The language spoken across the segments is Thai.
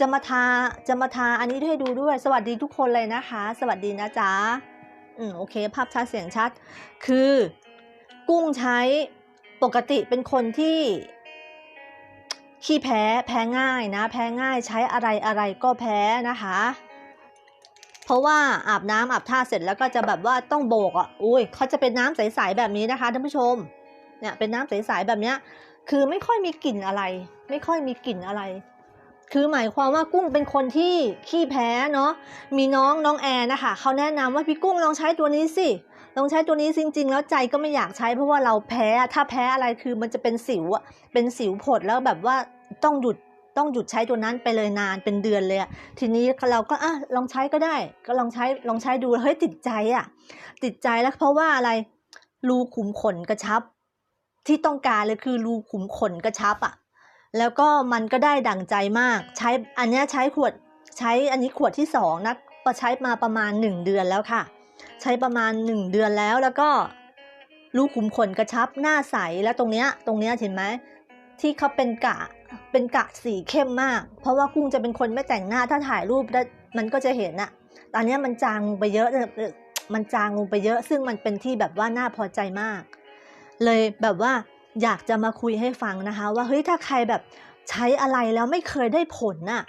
จะมาทาจะมาทาอันนี้ให้ดูด้วย สวัสดีทุกคนเลยนะคะ สวัสดีนะจ๊ะอืมโอเค ภาพชัดเสียงชัด คือ กุ้งใช้ปกติเป็นคนที่ขี้แพ้แพ้ง่ายนะ แพ้ง่ายใช้อะไรอะไรก็แพ้นะคะ เพราะว่าอาบน้ำอาบท่าเสร็จแล้วก็จะแบบว่าต้องโบกอะอุ้ยเขาจะเป็นน้ำใสๆแบบนี้นะคะท่านผู้ชมเนี่ยเป็นน้ำใสๆแบบเนี้ยคือไม่ค่อยมีกลิ่นอะไร ไม่ค่อยมีกลิ่นอะไร คือหมายความว่ากุ้งเป็นคนที่ขี้แพ้เนาะมีน้องน้องแอร์นะคะเขาแนะนำว่าพี่กุ้งลองใช้ตัวนี้สิลองใช้ตัวนี้จริง ๆ แล้วใจก็ไม่อยากใช้เพราะว่าเราแพ้ถ้าแพ้อะไรคือมันจะเป็นสิวอะเป็นสิวผดแล้วแบบว่าต้องหยุดต้องหยุดใช้ตัวนั้นไปเลยนานเป็นเดือนเลยอะทีนี้เราก็อะลองใช้ก็ได้ ก็ลองใช้ลองใช้ดูเฮ้ยติดใจอะติดใจแล้วเพราะว่าอะไรรูขุมขนกระชับ ที่ต้องการเลยคือรูขุมขนกระชับอะ แล้วก็มันก็ได้ดั่งใจมาก ใช้อันเนี้ยใช้ขวดใช้อันนี้ขวดที่สองนะก็ใช้มาประมาณหนึ่งเดือนแล้วค่ะ ใช้ประมาณหนึ่งเดือนแล้วแล้วก็รูขุมขนกระชับหน้าใสแล้วตรงเนี้ยตรงเนี้ยเห็นไหมที่เขาเป็นกะเป็นกะสีเข้มมาก เพราะว่ากุ้งจะเป็นคนไม่แต่งหน้าถ้าถ่ายรูปได้มันก็จะเห็นอะตอนเนี้ยมันจางลงไปเยอะเลยมันจางลงไปเยอะ ซึ่งมันเป็นที่แบบว่าน่าพอใจมาก เลยแบบว่า อยากจะมาคุยให้ฟังนะคะ ว่าเฮ้ยถ้าใครแบบใช้อะไรแล้วไม่เคยได้ผลน่ะ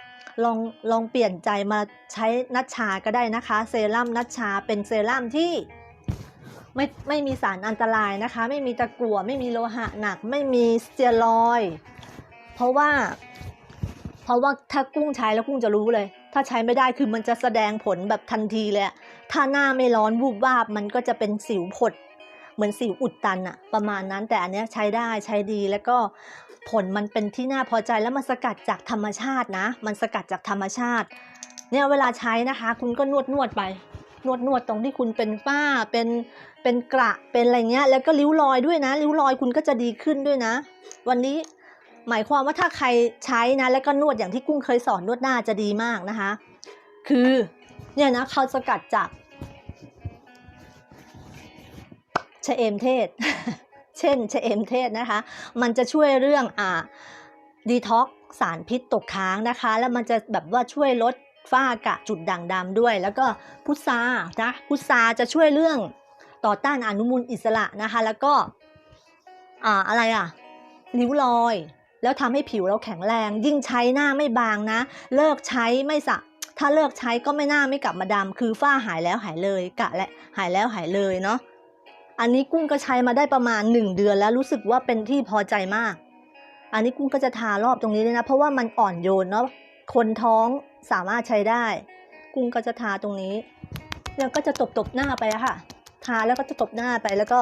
ลองลองเปลี่ยนใจมาใช้นัชชาก็ได้นะคะ เซรั่มนัชชาเป็นเซรั่มที่ไม่ไม่มีสารอันตรายนะคะ ไม่มีตะกั่วไม่มีโลหะหนัก ไม่มีสเตียรอย เพราะว่า เพราะว่าถ้ากุ้งใช้แล้วกุ้งจะรู้เลย ถ้าใช้ไม่ได้คือมันจะแสดงผลแบบทันทีเลยถ้าหน้าไม่ร้อนวูบวาบมันก็จะเป็นสิวผด มือนสิวอุดตันอะประมาณนั้นแต่อันเนี้ยใช้ได้ใช้ดีแล้วก็ผลมันเป็นที่น่าพอใจแล้วมันสกัดจากธรรมชาตินะ มันสกัดจากธรรมชาติ เนี่ยเวลาใช้นะคะ คุณก็นวดนวดไป นวดนวดตรงที่คุณเป็นฝ้าเป็นเป็นกระเป็นอะไรเงี้ย แล้วก็ริ้วรอยด้วยนะริ้วรอยคุณก็จะดีขึ้นด้วยนะ วันนี้หมายความว่าถ้าใครใช้นะ แล้วก็นวดอย่างที่กุ้งเคยสอนนวดหน้าจะดีมากนะคะ คือเนี่ยนะเขาสกัดจาก ชะเอมเทศ เช่นชะเอมเทศนะคะ มันจะช่วยเรื่องอ่าดีท็อกสารพิษตกค้างนะคะ แล้วมันจะแบบว่าช่วยลดฝ้ากระจุดด่างดำด้วย แล้วก็พุทรานะพุทราจะช่วยเรื่องต่อต้านอนุมูลอิสระนะคะ แล้วก็อ่าอะไรอะริ้วรอย แล้วทำให้ผิวเราแข็งแรง ยิ่งใช้หน้าไม่บางนะ เลิกใช้ไม่สระถ้าเลิกใช้ก็ไม่หน้าไม่กลับมาดำคือฝ้าหายแล้วหายเลยกะและหายแล้วหายเลยเนาะ อันนี้กุ้งก็ใช้มาได้ประมาณ 1 เดือนแล้วรู้สึกว่าเป็นที่พอใจมาก อันนี้กุ้งก็จะทารอบตรงนี้เลยนะ เพราะว่ามันอ่อนโยนเนาะคนท้องสามารถใช้ได้ กุ้งก็จะทาตรงนี้แล้วก็จะตบตบๆหน้าไปค่ะ ทาแล้วก็จะตบหน้าไปแล้วก็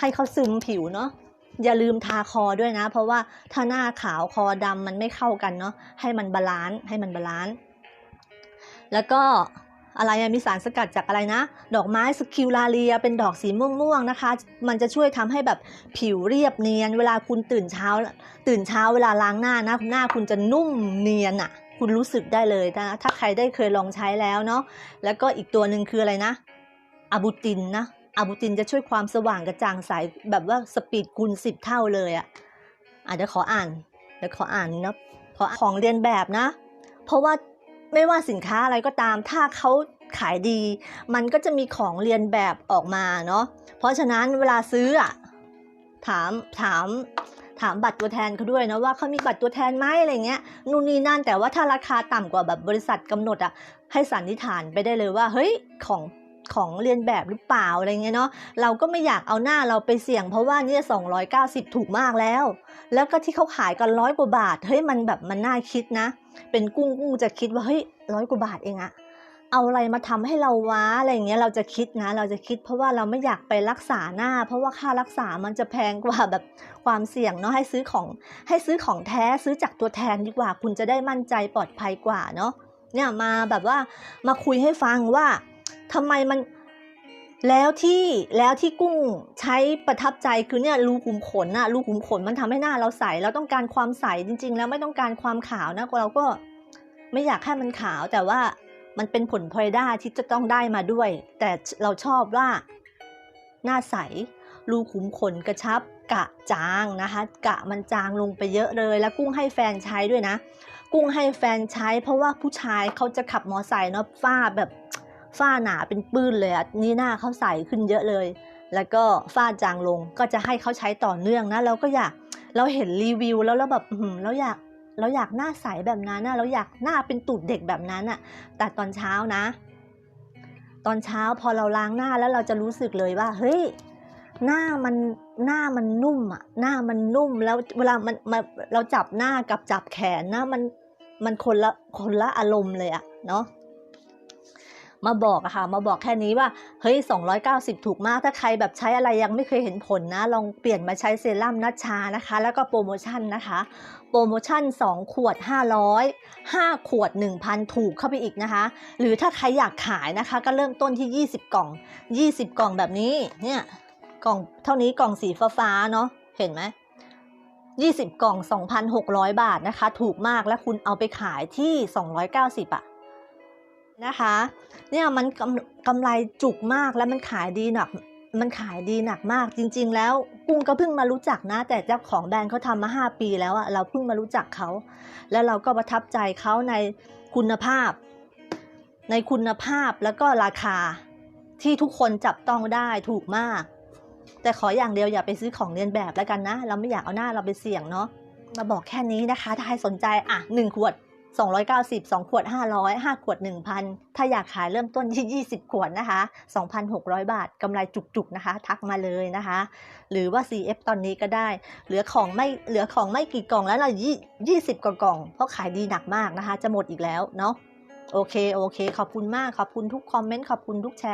ให้เขาซึมผิวเนาะอย่าลืมทาคอด้วยนะ เพราะว่าถ้าหน้าขาวคอดำมันไม่เข้ากันเนาะให้มันบาลานซ์ให้มันบาลานซ์แล้วก็ อะไรมีสารสกัดจากอะไรนะ ดอกไม้สคิวลาเลีย เป็นดอกสีม่วงๆนะคะ มันจะช่วยทำให้แบบผิวเรียบเนียน เวลาคุณตื่นเช้า ตื่นเช้าเวลาล้างหน้านะหน้าคุณจะนุ่มเนียนอะคุณรู้สึกได้เลยนะถ้าใครได้เคยลองใช้แล้วเนาะแล้วก็อีกตัวหนึ่งคืออะไรนะอะบูตินนะอะบูตินจะช่วยความสว่างกระจ่างใสแบบว่าสปีดคูณสิบเท่าเลยอะ่ะเดี๋ยวขออ่านเดี๋ยวขออ่านนะขอของเรียนแบบนะ เพราะว่า ไม่ว่าสินค้าอะไรก็ตามถ้าเขาขายดี มันก็จะมีของเรียนแบบออกมาเนาะเพราะฉะนั้นเวลาซื้ออะถามถามถามบัตรตัวแทนเขาด้วยนะว่าเขามีบัตรตัวแทนไหมอะไรเงี้ยนู่นนี่นั่นแต่ว่าถ้าราคาต่ำกว่าแบบบริษัทกำหนดอะให้สันนิษฐานไปได้เลยว่า เฮ้ยของ ของเรียนแบบหรือเปล่าอะไรเงี้ยเนาะเราก็ไม่อยากเอาหน้าเราไปเสี่ยง เพราะว่านี่ย290 ถูกมากแล้ว แล้วก็ที่เขาขายกันร้อยกว่าบาทเฮ้ยมันแบบมันน่าคิดนะ เป็นกุ้งกุ้งจะคิดว่าเฮ้ยร้อยกว่าบาทเองอะเอาอะไรมาทำให้เราว้าอะไรอย่างเงี้ยเราจะคิดนะ เราจะคิดเพราะว่าเราไม่อยากไปรักษาหน้า เพราะว่าค่ารักษามันจะแพงกว่าแบบความเสี่ยงเนาะให้ซื้อของให้ซื้อของแท้ซื้อจากตัวแทนดีกว่า คุณจะได้มั่นใจปลอดภัยกว่าเนาะเนี่ยมาแบบว่ามาคุยให้ฟังว่า ทำไมมันแล้วที่แล้วที่กุ้งใช้ประทับใจคือเนี่ยรูขุมขนน่ะรูขุมขนมันทำให้หน้าเราใสเราต้องการความใสจริง ๆ แล้วไม่ต้องการความขาวนะเราก็ไม่อยากให้มันขาวแต่ว่ามันเป็นผลพลอยได้ที่จะต้องได้มาด้วย แต่เราชอบว่า หน้าใสรูขุมขนกระชับ กะจางนะคะ กะมันจางลงไปเยอะเลย แล้วกุ้งให้แฟนใช้ด้วยนะ กุ้งให้แฟนใช้ เพราะว่าผู้ชายเขาจะขับมอไซค์เนาะฝ้าแบบ ฝ้าหนาเป็นปื้นเลยอะนี่หน้าเขาใสขึ้นเยอะเลย แล้วก็ฝ้าจางลงก็จะให้เขาใช้ต่อเนื่องนะ เราก็อยากเราเห็นรีวิวแล้วเราแบบอื้อหือเราอยากเราอยากหน้าใสแบบนั้นนะเราอยากหน้าเป็นตูดเด็กแบบนั้นอะแต่ตอนเช้านะ ตอนเช้าพอเราล้างหน้าแล้วเราจะรู้สึกเลยว่า เฮ้ยหน้ามันหน้ามันนุ่มอะหน้ามันนุ่มแล้วเวลามันมาเราจับหน้ากับจับแขนนะมันมันคนละคนละอารมณ์เลยอะเนาะ มาบอกอะค่ะมาบอกแค่นี้ว่าเฮ้ย 290 ถูกมากถ้าใครแบบใช้อะไรยังไม่เคยเห็นผลนะ ลองเปลี่ยนมาใช้เซรั่มนัชชานะคะ แล้วก็โปรโมชั่นนะคะ โปรโมชั่น 2 ขวด 500 5 ขวด 1,000 ถูกเข้าไปอีกนะคะ หรือถ้าใครอยากขายนะคะ ก็เริ่มต้นที่ 20 กล่อง 20 กล่องแบบนี้เนี่ยกล่องเท่านี้กล่องสีฟ้าๆเนาะเห็นไหม20 กล่อง 2,600 บาทนะคะ ถูกมากแล้วคุณเอาไปขายที่ 290อะ นะคะเนี่ยมันกำกำไรจุกมากแล้วมันขายดีหนักมันขายดีหนักมากจริง ๆ แล้วกุ้งก็เพิ่งมารู้จักนะ แต่เจ้าของแบรนด์เขาทำมา 5 ปีแล้วอะเราเพิ่งมารู้จักเขา แล้วเราก็ประทับใจเขาในคุณภาพ ในคุณภาพแล้วก็ราคาที่ทุกคนจับต้องได้ถูกมาก แต่ขออย่างเดียวอย่าไปซื้อของเรียนแบบแล้วกันนะ เราไม่อยากเอาหน้าเราไปเสี่ยงเนาะมาบอกแค่นี้นะคะ ถ้าใครสนใจอะ1ขวด 290 2 ขวด 500 5 ขวด 1,000 ถ้าอยากขายเริ่มต้นที่20 ขวดนะคะ 2,600 บาทกำไรจุกๆนะคะ ทักมาเลยนะคะ หรือว่า CF ตอนนี้ก็ได้ เหลือของไม่เหลือของไม่กี่กล่องแล้วเรายี่20 กว่ากล่อง เพราะขายดีหนักมากนะคะ จะหมดอีกแล้วเนาะโอเค โอเค ขอบคุณมาก ขอบคุณทุกคอมเมนต์ ขอบคุณทุกแชร์